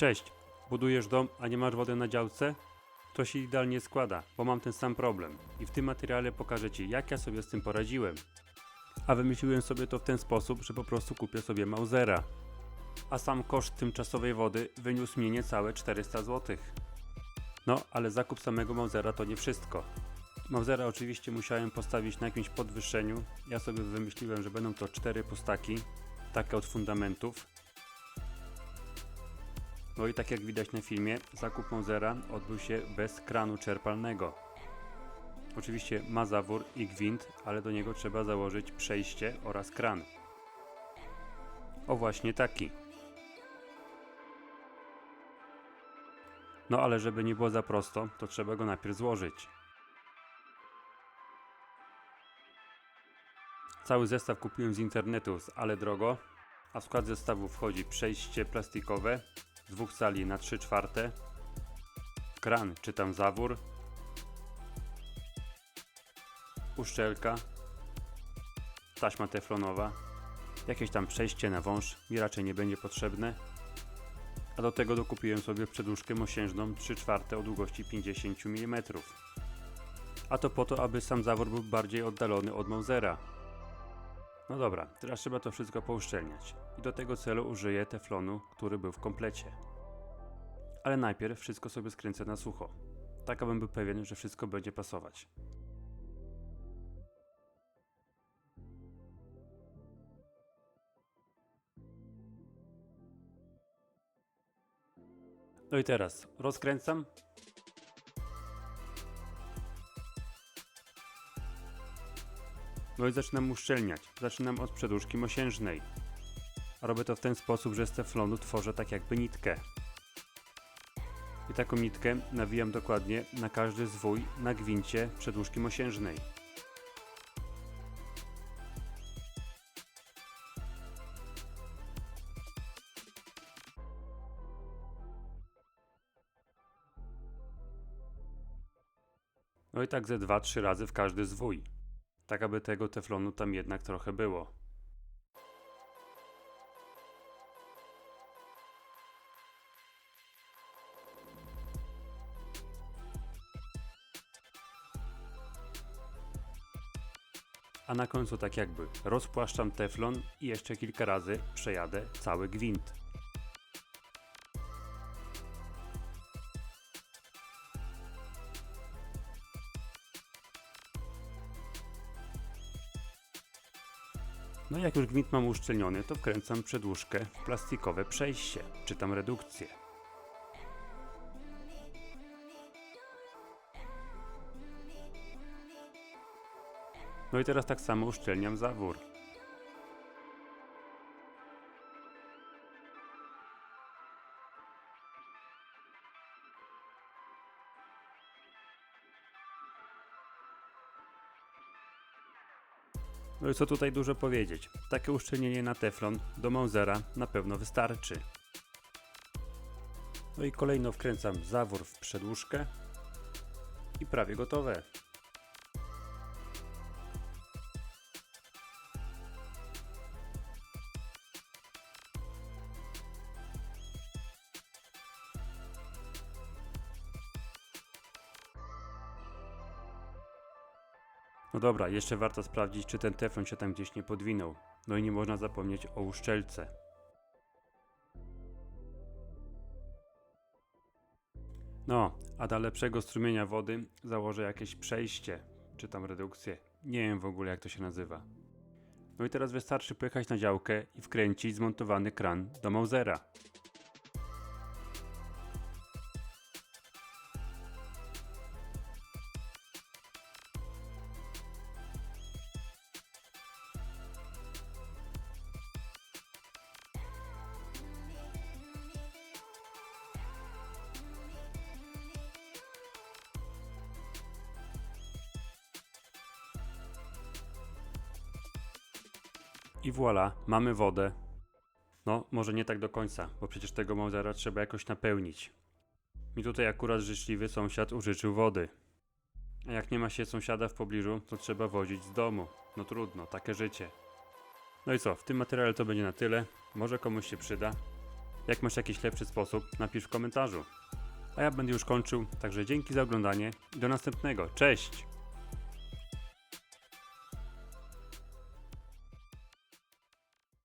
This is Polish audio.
Cześć, budujesz dom, a nie masz wody na działce? To się idealnie składa, bo mam ten sam problem i w tym materiale pokażę Ci, jak ja sobie z tym poradziłem. A wymyśliłem sobie to w ten sposób, że po prostu kupię sobie Mausera. A sam koszt tymczasowej wody wyniósł mnie niecałe 400 zł. No, ale zakup samego Mausera to nie wszystko. Mausera oczywiście musiałem postawić na jakimś podwyższeniu. Ja sobie wymyśliłem, że będą to cztery pustaki, takie od fundamentów. No i tak jak widać na filmie, zakup Mausera odbył się bez kranu czerpalnego. Oczywiście ma zawór i gwint, ale do niego trzeba założyć przejście oraz kran. O właśnie taki. No ale żeby nie było za prosto, to trzeba go najpierw złożyć. Cały zestaw kupiłem z internetu, ale drogo, a w skład zestawu wchodzi przejście plastikowe dwóch sali na 3 czwarte, kran czy tam zawór, uszczelka, taśma teflonowa, jakieś tam przejście na wąż mi raczej nie będzie potrzebne, a do tego dokupiłem sobie przedłużkę mosiężną 3 czwarte o długości 50 mm. A to po to, aby sam zawór był bardziej oddalony od Mausera. No dobra, teraz trzeba to wszystko pouszczelniać i do tego celu użyję teflonu, który był w komplecie. Ale najpierw wszystko sobie skręcę na sucho, tak abym był pewien, że wszystko będzie pasować. No i teraz rozkręcam. No i zaczynam uszczelniać. Zaczynam od przedłużki mosiężnej. Robię to w ten sposób, że z teflonu tworzę tak jakby nitkę. I taką nitkę nawijam dokładnie na każdy zwój na gwincie przedłużki mosiężnej. No i tak ze 2-3 razy w każdy zwój. Tak aby tego teflonu tam jednak trochę było. A na końcu tak jakby rozpłaszczam teflon i jeszcze kilka razy przejadę cały gwint. No jak już gwint mam uszczelniony, to wkręcam przedłużkę w plastikowe przejście, czy tam redukcję. No i teraz tak samo uszczelniam zawór. No i co tutaj dużo powiedzieć. Takie uszczelnienie na teflon do Mausera na pewno wystarczy. No i kolejno wkręcam zawór w przedłużkę i prawie gotowe. No dobra, jeszcze warto sprawdzić, czy ten teflon się tam gdzieś nie podwinął. No i nie można zapomnieć o uszczelce. No, a dla lepszego strumienia wody założę jakieś przejście, czy tam redukcję. Nie wiem w ogóle jak to się nazywa. No i teraz wystarczy pojechać na działkę i wkręcić zmontowany kran do Mausera. I voilà, mamy wodę. No, może nie tak do końca, bo przecież tego Mausera trzeba jakoś napełnić. Mi tutaj akurat życzliwy sąsiad użyczył wody. A jak nie ma się sąsiada w pobliżu, to trzeba wozić z domu. No trudno, takie życie. No i co, w tym materiale to będzie na tyle. Może komuś się przyda. Jak masz jakiś lepszy sposób, napisz w komentarzu. A ja będę już kończył, także dzięki za oglądanie i do następnego. Cześć!